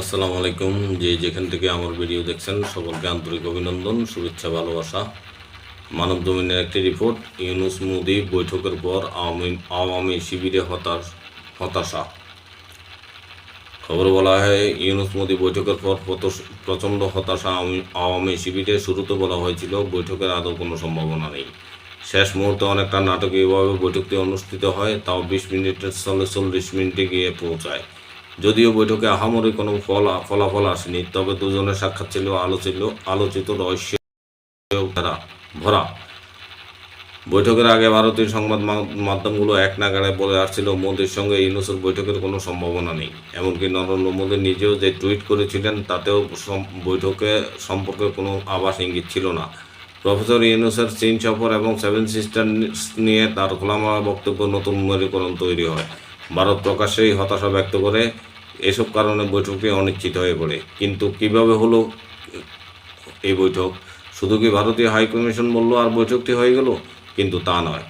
আসসালামু আলাইকুম। যে যেখান থেকে আমার ভিডিও দেখছেন, সকলকে আন্তরিক অভিনন্দন, শুভেচ্ছা, ভালোবাসা। মানব জমিনের একটি রিপোর্ট, ইউনুস মোদি বৈঠকের পর আওয়ামী আওয়ামী শিবিরে হতাশ, হতাশা। খবর বলা হয়, ইউনুস মোদি বৈঠকের পর প্রচণ্ড হতাশা আওয়ামী শিবিরে শুরুতে বলা হয়েছিল, বৈঠকের আদৌ কোনো সম্ভাবনা নেই। শেষ মুহূর্তে অনেকটা নাটকীয়ভাবে বৈঠকটি অনুষ্ঠিত হয়, তাও বিশ মিনিটের স্থলে চল্লিশ মিনিটে গিয়ে পৌঁছায়। যদিও বৈঠকে আহামরি কোনো ফল, ফলাফল আসেনি, তবে দুজনের সাক্ষাৎ ছিল আলোচিত আলোচিত রহস্য দ্বারা ভরা। বৈঠকের আগে ভারতীয় সংবাদ মাধ্যমগুলো এক নাগাড়ে বলে আসছিল, মোদির সঙ্গে ইউনুসের বৈঠকের কোনো সম্ভাবনা নেই। এমনকি নরেন্দ্র মোদী নিজেও যে টুইট করেছিলেন, তাতেও বৈঠকে সম্পর্কে কোনো আভাস ইঙ্গিত ছিল না। প্রফেসর ইউনুসের চীন সফর এবং সেভেন সিস্টার নিয়ে তার খোলামেলা বক্তব্য নতুন মেরুকরণ তৈরি হয়। ভারত প্রকাশ্যেই হতাশা ব্যক্ত করে এসব কারণে বৈঠকটি অনিশ্চিত হয়ে পড়ে। কিন্তু কীভাবে হলো এই বৈঠক? শুধু কি ভারতীয় হাইকমিশন বলল আর বৈঠকটি হয়ে গেল? কিন্তু তা নয়।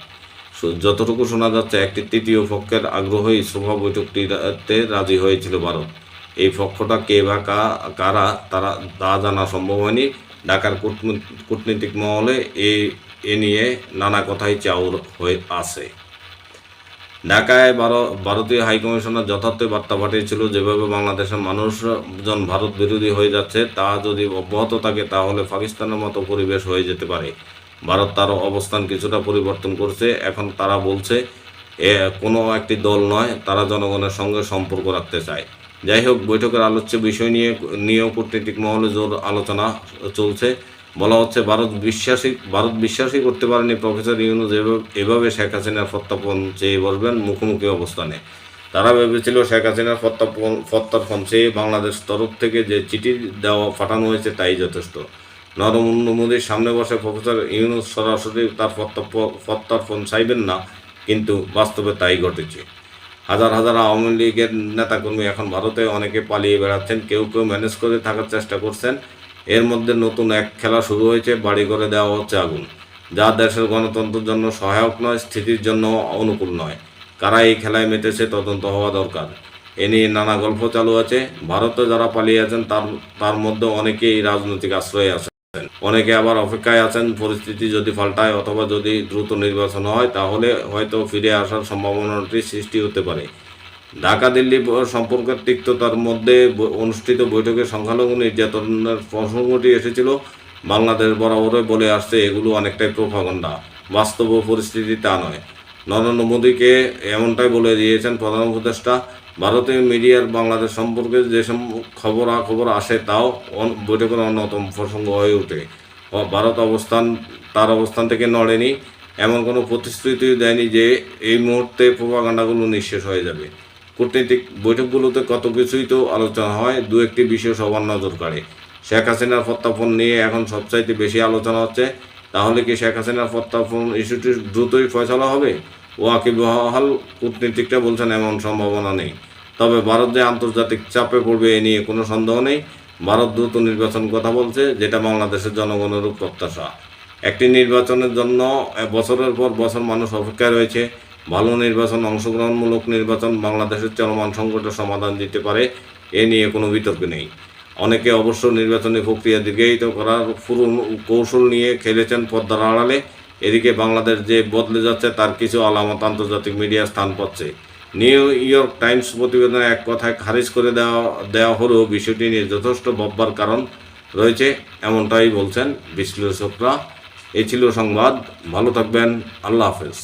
যতটুকু শোনা যাচ্ছে, একটি তৃতীয় পক্ষের আগ্রহই সভা বৈঠকটিতে রাজি হয়েছিল ভারত। এই পক্ষটা কে বা কারা তারা তা জানা সম্ভব হয়নি। ঢাকার কূটনী- কূটনীতিক মহলে এ নিয়ে নানা কথাই চাউর হয়ে আছে। ঢাকায় ভারতীয় হাইকমিশনার যথার্থ বার্তা পাঠিয়েছিল, যেভাবে বাংলাদেশের মানুষজন ভারত বিরোধী হয়ে যাচ্ছে, তা যদি অব্যাহত থাকে, তাহলে পাকিস্তানের মতো পরিবেশ হয়ে যেতে পারে। ভারত তার অবস্থান কিছুটা পরিবর্তন করছে। এখন তারা বলছে, এ কোনো একটি দল নয়, তারা জনগণের সঙ্গে সম্পর্ক রাখতে চায়। যাই হোক, বৈঠকের আলোচ্য বিষয় নিয়ে, নিয়েও কূটনীতিক মহলে জোর আলোচনা চলছে। বলা হচ্ছে, ভারত বিশ্বাসী, ভারত বিশ্বাসই করতে পারেনি প্রফেসর ইউনুস এভাবে- শেখ হাসিনার প্রত্যাপন চেয়ে বসবেন মুখোমুখি অবস্থানে। তারা ভেবেছিল শেখ হাসিনার প্রত্যাপন, প্রত্যার্পণ চেয়ে বাংলাদেশ তরফ থেকে যে চিঠি দেওয়া, পাঠানো হয়েছে তাই যথেষ্ট। নরেন্দ্র মোদীর সামনে বসে প্রফেসর ইউনুস সরাসরি তার প্রত্যার্পণ চাইবেন না, কিন্তু বাস্তবে তাই ঘটেছে। হাজার হাজার আওয়ামী লীগের নেতাকর্মী এখন ভারতে অনেকে পালিয়ে বেড়াচ্ছেন, কেউ কেউ ম্যানেজ করে থাকার চেষ্টা করছেন। এর মধ্যে নতুন এক খেলা শুরু হয়েছে, বাড়ি করে দেওয়া হচ্ছে আগুন। যা দেশের গণতন্ত্রের জন্য সহায়ক নয়, স্থিতির জন্য অনুকূল নয়। কারা এই খেলায় মেতেছে তদন্ত হওয়া দরকার। এ নিয়ে নানা গল্প চালু আছে। ভারতে যারা পালিয়ে আছেন, তার তার মধ্যে অনেকেই রাজনৈতিক আশ্রয়ে আছেন। অনেকে আবার অপেক্ষায় আছেন, পরিস্থিতি যদি পাল্টায় অথবা যদি দ্রুত নির্বাচন হয়, তাহলে হয়তো ফিরে আসার সম্ভাবনাটি সৃষ্টি হতে পারে। ঢাকা দিল্লি সম্পর্কের তিক্ততার মধ্যে অনুষ্ঠিত বৈঠকে সংখ্যালঘু নির্যাতনের প্রসঙ্গটি এসেছিল। বাংলাদেশ বরাবরই বলে আসছে, এগুলো অনেকটাই প্রভাগণ্ডা বাস্তব পরিস্থিতি তা নয়। নরেন্দ্র মোদীকে এমনটাই বলে দিয়েছেন প্রধান উপদেষ্টা। ভারতীয় মিডিয়ার বাংলাদেশ সম্পর্কে যেসব খবরাখবর আসে তাও বৈঠকের অন্যতম প্রসঙ্গ হয়ে ওঠে। ভারত অবস্থান, তার অবস্থান থেকে নড়েনি। এমন কোনো প্রতিশ্রুতি দেয়নি যে এই মুহূর্তে প্রভাকাণ্ডাগুলো নিঃশেষ হয়ে যাবে। কূটনৈতিক বৈঠকগুলোতে কত কিছুই তো আলোচনা হয়, দু একটি বিষয় সবার নজর কাড়ে। শেখ হাসিনার প্রত্যাপন নিয়ে এখন সবচাইতে বেশি আলোচনা হচ্ছে, তাহলে কি শেখ হাসিনার প্রত্যাপন ইস্যুটি দ্রুতই ফয়সলা হবে? ওয়াকিব বহাল কূটনীতিকরা বলছেন এমন সম্ভাবনা নেই। তবে ভারত যে আন্তর্জাতিক চাপে পড়বে এ নিয়ে কোনো সন্দেহ নেই। ভারত দ্রুত নির্বাচন কথা বলছে, যেটা বাংলাদেশের জনগণেরও প্রত্যাশা। একটি নির্বাচনের জন্য বছরের পর বছর মানুষ অপেক্ষায় রয়েছে। ভালো নির্বাচন, অংশগ্রহণমূলক নির্বাচন বাংলাদেশের চলমান সংকটের সমাধান দিতে পারে, এ নিয়ে কোনো বিতর্ক নেই। অনেকে অবশ্য নির্বাচনী প্রক্রিয়া দীর্ঘায়িত করার পুরো কৌশল নিয়ে খেলেছেন পদ্মার আড়ালে। এদিকে বাংলাদেশ যে বদলে যাচ্ছে, তার কিছু আলামত আন্তর্জাতিক মিডিয়া স্থান পাচ্ছে। নিউ ইয়র্ক টাইমস প্রতিবেদনে এক কথায় খারিজ করে দেওয়া দেওয়া হলেও বিষয়টি নিয়ে যথেষ্ট ভাববার কারণ রয়েছে, এমনটাই বলছেন বিশ্লেষকরা। এই ছিল সংবাদ, ভালো থাকবেন, আল্লাহ হাফেজ।